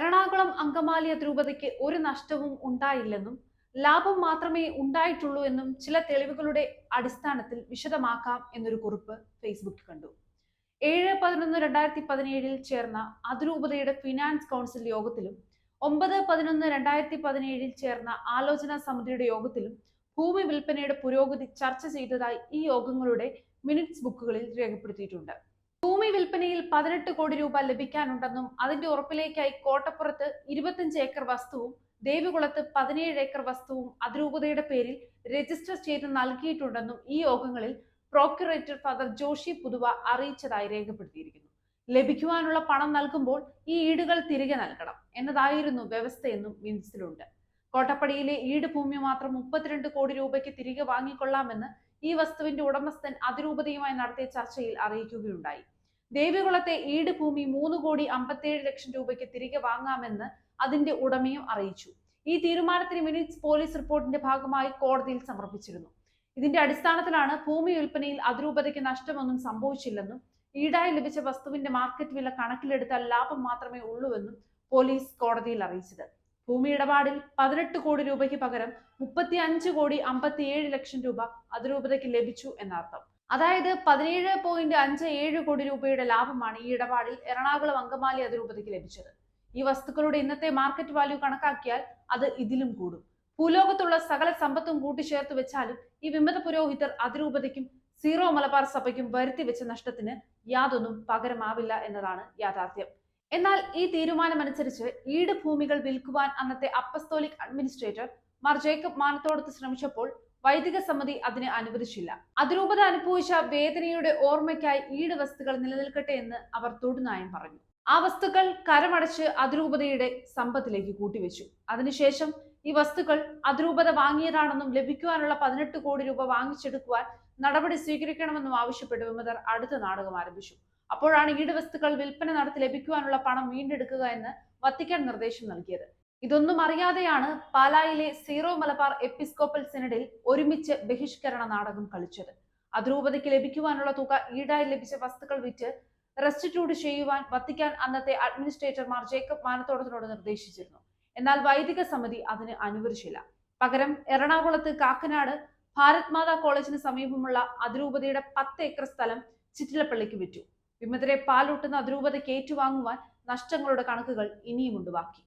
എറണാകുളം അങ്കമാലി അതിരൂപതയ്ക്ക് ഒരു നഷ്ടവും ഉണ്ടായില്ലെന്നും ലാഭം മാത്രമേ ഉണ്ടായിട്ടുള്ളൂ എന്നും ചില തെളിവുകളുടെ അടിസ്ഥാനത്തിൽ വിശദമാക്കാം എന്നൊരു കുറിപ്പ് ഫേസ്ബുക്കിൽ കണ്ടു. ഏഴ് പതിനൊന്ന് രണ്ടായിരത്തി പതിനേഴിൽ ചേർന്ന അതിരൂപതയുടെ ഫിനാൻസ് കൗൺസിൽ യോഗത്തിലും ഒമ്പത് പതിനൊന്ന് രണ്ടായിരത്തി പതിനേഴിൽ ചേർന്ന ആലോചനാ സമിതിയുടെ യോഗത്തിലും ഭൂമി വിൽപ്പനയുടെ പുരോഗതി ചർച്ച ചെയ്തതായി ഈ യോഗങ്ങളുടെ മിനിറ്റ്സ് ബുക്കുകളിൽ രേഖപ്പെടുത്തിയിട്ടുണ്ട്. ഭൂമി വിൽപ്പനയിൽ പതിനെട്ട് കോടി രൂപ ലഭിക്കാനുണ്ടെന്നും അതിന്റെ ഉറപ്പിലേക്കായി കോട്ടപ്പുറത്ത് ഇരുപത്തിയഞ്ച് ഏക്കർ വസ്തുവും ദേവികുളത്ത് പതിനേഴ് ഏക്കർ വസ്തുവും അതിരൂപതയുടെ പേരിൽ രജിസ്റ്റർ ചെയ്ത് നൽകിയിട്ടുണ്ടെന്നും ഈ യോഗങ്ങളിൽ പ്രോക്യുറേറ്റർ ഫാദർ ജോഷി പുതുവ അറിയിച്ചതായി രേഖപ്പെടുത്തിയിരിക്കുന്നു. ലഭിക്കുവാനുള്ള പണം നൽകുമ്പോൾ ഈ ഈടുകൾ തിരികെ നൽകണം എന്നതായിരുന്നു വ്യവസ്ഥയെന്നും മിൻസിലുണ്ട് കോട്ടപ്പടിയിലെ ഈട് ഭൂമി മാത്രം മുപ്പത്തിരണ്ട് കോടി രൂപയ്ക്ക് തിരികെ വാങ്ങിക്കൊള്ളാമെന്ന് ഈ വസ്തുവിന്റെ ഉടമസ്ഥൻ അതിരൂപതയുമായി നടത്തിയ ചർച്ചയിൽ അറിയിക്കുകയുണ്ടായി. ദേവികുളത്തെ ഈട് ഭൂമി മൂന്ന് കോടി അമ്പത്തിയേഴ് ലക്ഷം രൂപയ്ക്ക് തിരികെ വാങ്ങാമെന്ന് അതിന്റെ ഉടമയും അറിയിച്ചു. ഈ തീരുമാനത്തിന് മിനിറ്റ്സ് പോലീസ് റിപ്പോർട്ടിന്റെ ഭാഗമായി കോടതിയിൽ സമർപ്പിച്ചിരുന്നു. ഇതിന്റെ അടിസ്ഥാനത്തിലാണ് ഭൂമി വിൽപ്പനയിൽ അതിരൂപതയ്ക്ക് നഷ്ടമൊന്നും സംഭവിച്ചില്ലെന്നും ഈടായി ലഭിച്ച വസ്തുവിന്റെ മാർക്കറ്റ് വില കണക്കിലെടുത്താൽ ലാഭം മാത്രമേ ഉള്ളൂവെന്നും പോലീസ് കോടതിയിൽ അറിയിച്ചത്. ഭൂമി ഇടപാടിൽ പതിനെട്ട് കോടി രൂപയ്ക്ക് പകരം മുപ്പത്തി അഞ്ച് കോടി അമ്പത്തിയേഴ് ലക്ഷം രൂപ അതിരൂപതയ്ക്ക് ലഭിച്ചു എന്നർത്ഥം. അതായത് പതിനേഴ് പോയിന്റ് അഞ്ച് ഏഴ് കോടി രൂപയുടെ ലാഭമാണ് ഈ ഇടപാടിൽ എറണാകുളം അങ്കമാലി അതിരൂപതയ്ക്ക് ലഭിച്ചത്. ഈ വസ്തുക്കളുടെ ഇന്നത്തെ മാർക്കറ്റ് വാല്യൂ കണക്കാക്കിയാൽ അത് ഇതിലും കൂടും. ഭൂലോകത്തുള്ള സകല സമ്പത്തും കൂട്ടിച്ചേർത്ത് വെച്ചാലും ഈ വിമത പുരോഹിതർ അതിരൂപതയ്ക്കും സീറോ മലബാർ സഭയ്ക്കും വരുത്തി വെച്ച നഷ്ടത്തിന് യാതൊന്നും പകരമാവില്ല എന്നതാണ് യാഥാർത്ഥ്യം. എന്നാൽ ഈ തീരുമാനമനുസരിച്ച് ഈട് ഭൂമികൾ വിൽക്കുവാൻ അന്നത്തെ apostolic administrator Mar Jacob Manathodath ശ്രമിച്ചപ്പോൾ വൈദിക സമിതി അതിനെ അനുവദിച്ചില്ല. അതിരൂപത അനുഭവിച്ച വേദനയുടെ ഓർമ്മയ്ക്കായി ഈട് വസ്തുക്കൾ നിലനിൽക്കട്ടെ എന്ന് അവർ തൊടുനായം പറഞ്ഞു. ആ വസ്തുക്കൾ കരമടച്ച് അതിരൂപതയുടെ സമ്പത്തിലേക്ക് കൂട്ടിവെച്ചു. അതിനുശേഷം ഈ വസ്തുക്കൾ അതിരൂപത വാങ്ങിയതാണെന്നും ലഭിക്കുവാനുള്ള പതിനെട്ട് കോടി രൂപ വാങ്ങിച്ചെടുക്കുവാൻ നടപടി സ്വീകരിക്കണമെന്നും ആവശ്യപ്പെട്ട് വിമതർ അടുത്ത നാടകം ആരംഭിച്ചു. അപ്പോഴാണ് ഈട് വസ്തുക്കൾ വിൽപ്പന നടത്തി ലഭിക്കുവാനുള്ള പണം വീണ്ടെടുക്കുക എന്ന് വത്തിക്കാൻ നിർദ്ദേശം നൽകിയത്. ഇതൊന്നും അറിയാതെയാണ് പാലായിലെ സീറോ മലബാർ എപ്പിസ്കോപ്പൽ സെനഡിൽ ഒരുമിച്ച് ബഹിഷ്കരണ നാടകം കളിച്ചത്. അതിരൂപതയ്ക്ക് ലഭിക്കുവാനുള്ള തുക ഈടായി ലഭിച്ച വസ്തുക്കൾ വിറ്റ് റെസ്റ്റിറ്റ്യൂട്ട് ചെയ്യുവാൻ വത്തിക്കാൻ അന്നത്തെ അഡ്മിനിസ്ട്രേറ്റർമാർ ജേക്കബ് മാനത്തോടത്തിനോട് നിർദ്ദേശിച്ചിരുന്നു. എന്നാൽ വൈദിക സമിതി അതിന് അനുവദിച്ചില്ല. പകരം എറണാകുളത്ത് കാക്കനാട് ഭാരത് മാതാ കോളേജിന് സമീപമുള്ള അതിരൂപതയുടെ പത്ത് ഏക്കർ സ്ഥലം ചിറ്റിലപ്പള്ളിക്ക് വിറ്റു. വിമതരെ പാലൂട്ടുന്ന അതിരൂപതയ്ക്ക് ഏറ്റുവാങ്ങുവാൻ നഷ്ടങ്ങളുടെ കണക്കുകൾ ഇനിയുമുണ്ട് ബാക്കി